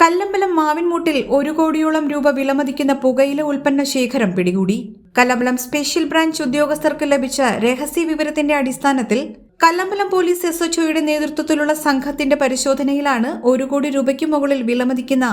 കല്ലമ്പലം മാവിൻമൂട്ടിൽ ഒരു കോടിയോളം രൂപ വിലമതിക്കുന്ന പുകയില ഉൽപ്പന്ന ശേഖരം പിടികൂടി. കല്ലമ്പലം സ്പെഷ്യൽ ബ്രാഞ്ച് ഉദ്യോഗസ്ഥർക്ക് ലഭിച്ച രഹസ്യ വിവരത്തിന്റെ അടിസ്ഥാനത്തിൽ കല്ലമ്പലം പോലീസ് എസ് എച്ച്ഒയുടെ നേതൃത്വത്തിലുള്ള സംഘത്തിന്റെ പരിശോധനയിലാണ് ഒരു കോടി രൂപയ്ക്ക് മുകളിൽ വിലമതിക്കുന്ന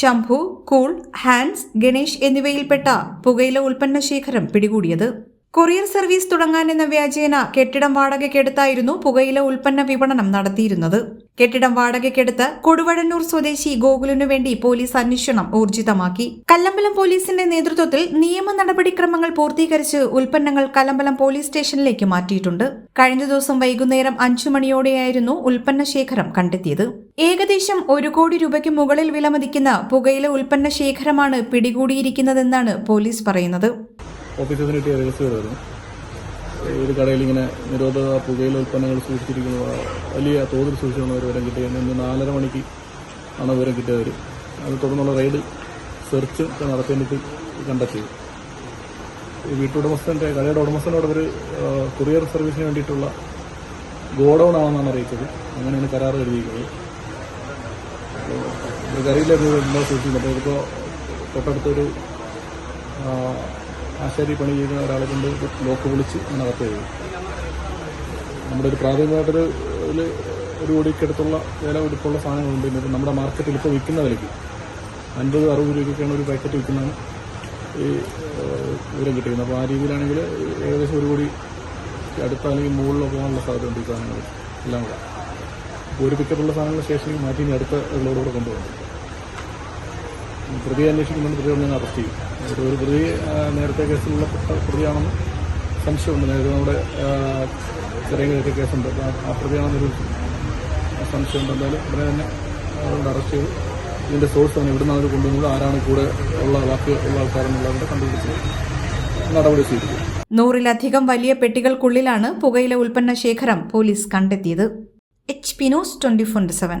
ശംഭു കൂൾ ഹാൻസ് ഗണേഷ് എന്നിവയിൽപ്പെട്ട പുകയില ഉൽപ്പന്ന ശേഖരം പിടികൂടിയത്. കൊറിയർ സർവീസ് തുടങ്ങാൻ എന്ന വ്യാജേന കെട്ടിടം വാടകയ്ക്കെടുത്തായിരുന്നു പുകയില ഉൽപ്പന്ന വിപണനം നടത്തിയിരുന്നത്. കെട്ടിടം വാടകയ്ക്കെടുത്ത് കൊടുവഴന്നൂർ സ്വദേശി ഗോകുലിനു വേണ്ടി പോലീസ് അന്വേഷണം ഊർജിതമാക്കി. കല്ലമ്പലം പോലീസിന്റെ നേതൃത്വത്തിൽ നിയമ നടപടിക്രമങ്ങൾ പൂർത്തീകരിച്ച് ഉൽപ്പന്നങ്ങൾ കല്ലമ്പലം പോലീസ് സ്റ്റേഷനിലേക്ക് മാറ്റിയിട്ടുണ്ട്. കഴിഞ്ഞ ദിവസം വൈകുന്നേരം അഞ്ചു മണിയോടെയായിരുന്നു ഉൽപ്പന്ന ശേഖരം കണ്ടെത്തിയത്. ഏകദേശം ഒരു കോടി രൂപയ്ക്ക് മുകളിൽ വിലമതിക്കുന്ന പുകയില ഉൽപ്പന്ന ശേഖരമാണ് പിടികൂടിയിരിക്കുന്നതെന്നാണ് പോലീസ് പറയുന്നത്. ഓഫീസിൽ നിന്ന് കിട്ടിയ രഹസ്യമായിരുന്നു ഒരു കടയിൽ ഇങ്ങനെ നിരോധക പുകയില ഉൽപ്പന്നങ്ങൾ സൂക്ഷിച്ചിരിക്കുന്നു. വലിയ തോതിൽ സൂക്ഷിക്കുന്ന ഒരു വിവരം കിട്ടിയത് ഇന്ന് നാലര മണിക്ക് ആണ് വിവരം കിട്ടിയവർ അത് തുടർന്നുള്ള റെയ്ഡ് സെർച്ച് നടത്തേണ്ടി കണ്ടെത്തിയത്. വീട്ടുടമസ്ഥന്റെ കടയുടെ ഉടമസ്ഥനോട് ഒരു കൊറിയർ സർവീസിന് വേണ്ടിയിട്ടുള്ള ഗോഡൗൺ ആണെന്നാണ് അറിയിച്ചത്. അങ്ങനെയാണ് കരാർ എഴുതിയിരിക്കുന്നത്. കറിയിലായിരുന്നു എന്താ സൂക്ഷിക്കുന്നത്. ഇപ്പോൾ തൊട്ടടുത്തൊരു ആശാരി പണി ചെയ്യുന്ന ഒരാളെ കൊണ്ട് ലോക്ക് വിളിച്ച് അതിനകത്ത് ചെയ്തു നമ്മുടെ ഒരു പ്രാഥമികമായിട്ടൊരു ഒരു കോടിക്കടുത്തുള്ള വില ഉടുപ്പുള്ള സാധനങ്ങളുണ്ട്. ഇന്നിപ്പോൾ നമ്മുടെ മാർക്കറ്റിൽ ഇപ്പോൾ വിൽക്കുന്ന വിലയ്ക്ക് അൻപത് അറുപത് രൂപയ്ക്കാണ് ഒരു പാക്കറ്റ് വിൽക്കുന്നതാണ് ഈ വിവരം കിട്ടിയിരുന്നത് അപ്പോൾ ആ രീതിയിലാണെങ്കിൽ ഏകദേശം ഒരു കോടി അടുത്ത അല്ലെങ്കിൽ മുകളിലോ പോകാനുള്ള സാധ്യതയുണ്ട് ഈ സാധനങ്ങൾ. എല്ലാം കൂടെ. ഒരു പിക്കപ്പുള്ള സാധനങ്ങൾ സ്റ്റേഷനിൽ മാറ്റി ഇനി അടുത്ത ഉള്ളവരോട് കൊണ്ടുപോകും പ്രതിയെ അന്വേഷിക്കുന്നുണ്ട്. പ്രതിയെ ഞാൻ അറസ്റ്റ് ചെയ്യും. ഒരു ഒരു പ്രതി നേരത്തെ കേസിലുള്ള പ്രതിയാണെന്ന് സംശയമുണ്ട്. നേരത്തെ നമ്മുടെ ചെറിയ കേസുണ്ട്. ആ- പ്രതിയാണെന്നൊരു സംശയമുണ്ട്. എന്തായാലും ഉടനെ തന്നെ അതുകൊണ്ട് അറസ്റ്റ് ചെയ്തു. ഇതിന്റെ സോഴ്സ് ആണ് എവിടെ നിന്നാണ് കൊണ്ടുവന്നത്? ആരാണ് കൂടെ ഉള്ള ബാക്കി ഉള്ള ആൾക്കാരെന്നുള്ളതിന്റെ കണ്ടുപിടിച്ച് നടപടി സ്വീകരിക്കും നൂറിലധികം വലിയ പെട്ടികൾക്കുള്ളിലാണ് പുകയില ഉൽപ്പന്ന ശേഖരം പോലീസ് കണ്ടെത്തിയത്. H P news twenty four seven.